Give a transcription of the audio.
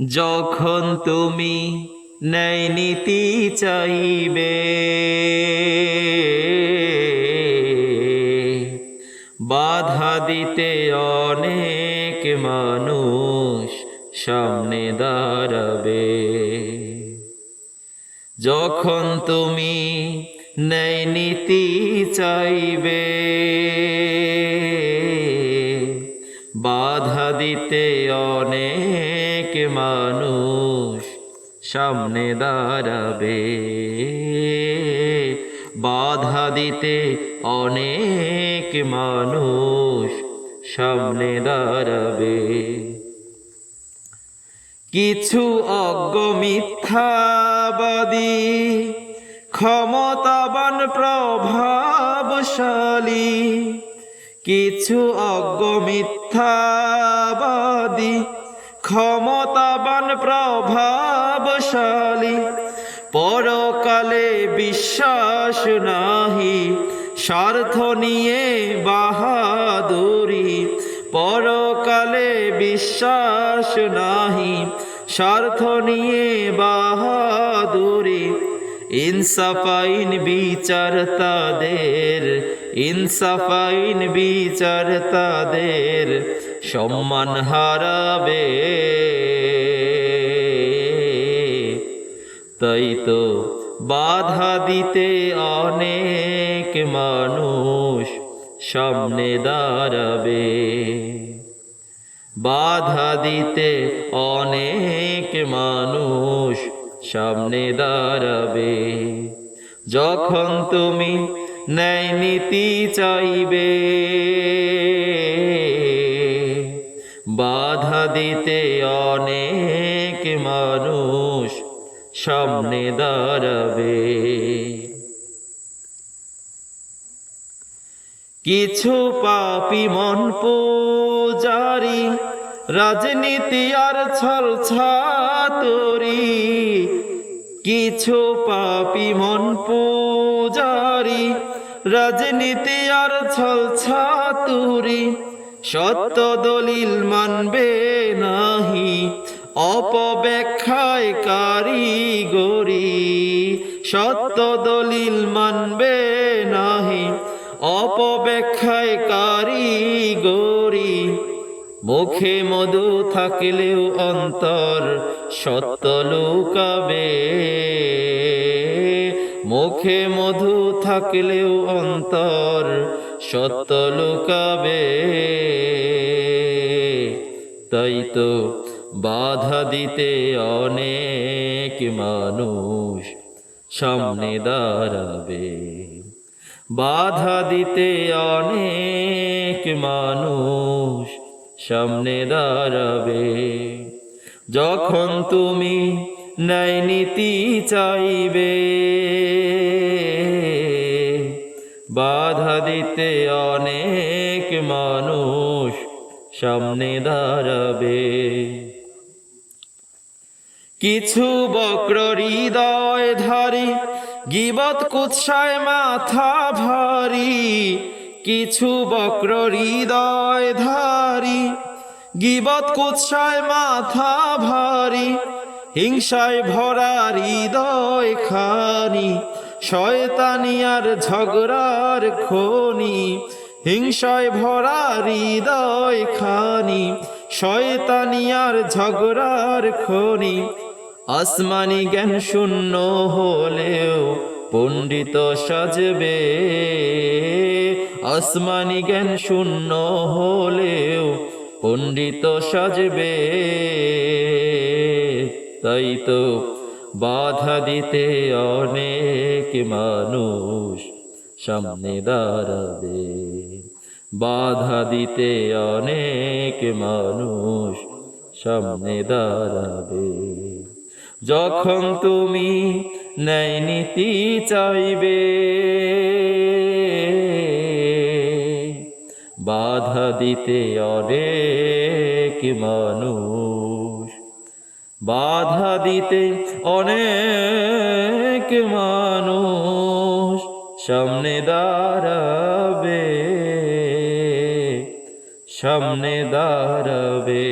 যখন তুমি ন্যায় নীতি চাইবে, বাধা দিতে অনেক মানুষ সামনে দাঁড়াবে। যখন তুমি ন্যায় নীতি চাইবে, বাধা দিতে অনেক মানুষ সামনে দাঁড়াবে। বাধা দিতে অনেক মানুষ সামনে দাঁড়াবে। কিছু অজ্ঞ মিথ্যাবাদী, ক্ষমতাবান, প্রভাবশালী, কিছু অজ্ঞ মিথ্যাবাদী ক্ষমতাবান প্রভাবশালী পরকালে বিশ্বাস নাহি স্বার্থ নিয়ে বাহাদুরি পরকালে বিশ্বাস নাহি স্বার্থ নিয়ে বাহাদুরি ইনসাফাইন বিচার তাদের ইনসাফাইন বিচার তাদের সম্মান হারাবে। তাই তো বাধা দিতে অনেক মানুষ সামনে দাঁড়াবে। বাধা দিতে অনেক মানুষ সামনে দাঁড়াবে। যখন তুমি ন্যায় নীতি চাইবে, বাধা দিতে অনেক মানুষ সামনে দাঁড়াবে। কিছু পাপি মন পূজারি, রাজনীতি আর ছল ছাতরি কিছু পাপি মন পূজারি, রাজনীতি আর ছল ছাতুরি, সত্য দলিল মানবে নাহি, অপব্যাখ্যায় কারিগরি, সত্য দলিল মানবে নাহি, অপব্যাখ্যায় কারিগরি। মুখে মধু থাকলেও অন্তর সত্য লুকাবে মুখে মধু থাকলেও অন্তর সত্য লুকাবে। তাই তো বাধা দিতে অনেক মানুষ সামনে দাঁড়াবে। বাধা দিতে অনেক মানুষ সামনে দাঁড়াবে। যখন তুমি ন্যায় নীতি চাইবে। বাধা দিতে অনেক মানুষ সামনে দাঁড়াবে। কিছু বক্র হৃদয় ধারি, গিবত কুৎসায় মাথা ভারী। কিছু বক্র হৃদয় ধারি, গিবত কুৎসায় মাথা ভারী। হিংসায় ভরা হৃদয় খানি শয়তানিয়ার ঝগড়ার খনি। হিংসায় ভরা হৃদয় খানি শয়তানিয়ার ঝগড়ার খনি। আসমানি জ্ঞান শূন্য হলেও পণ্ডিত সাজবে। আসমানি জ্ঞান শূন্য হলেও পণ্ডিত সাজবে। তাই তো বাধা দিতে অনেক মানুষ সামনে দাঁড়াবে। বাধা দিতে অনেক মানুষ সামনে দাঁড়াবে। যখন তুমি ন্যায় নীতি চাইবে, বাধা দিতে অনেক মানুষ বাধা দিতে অনেক মানুষ সামনে দাঁড়াবে সামনে দাঁড়াবে।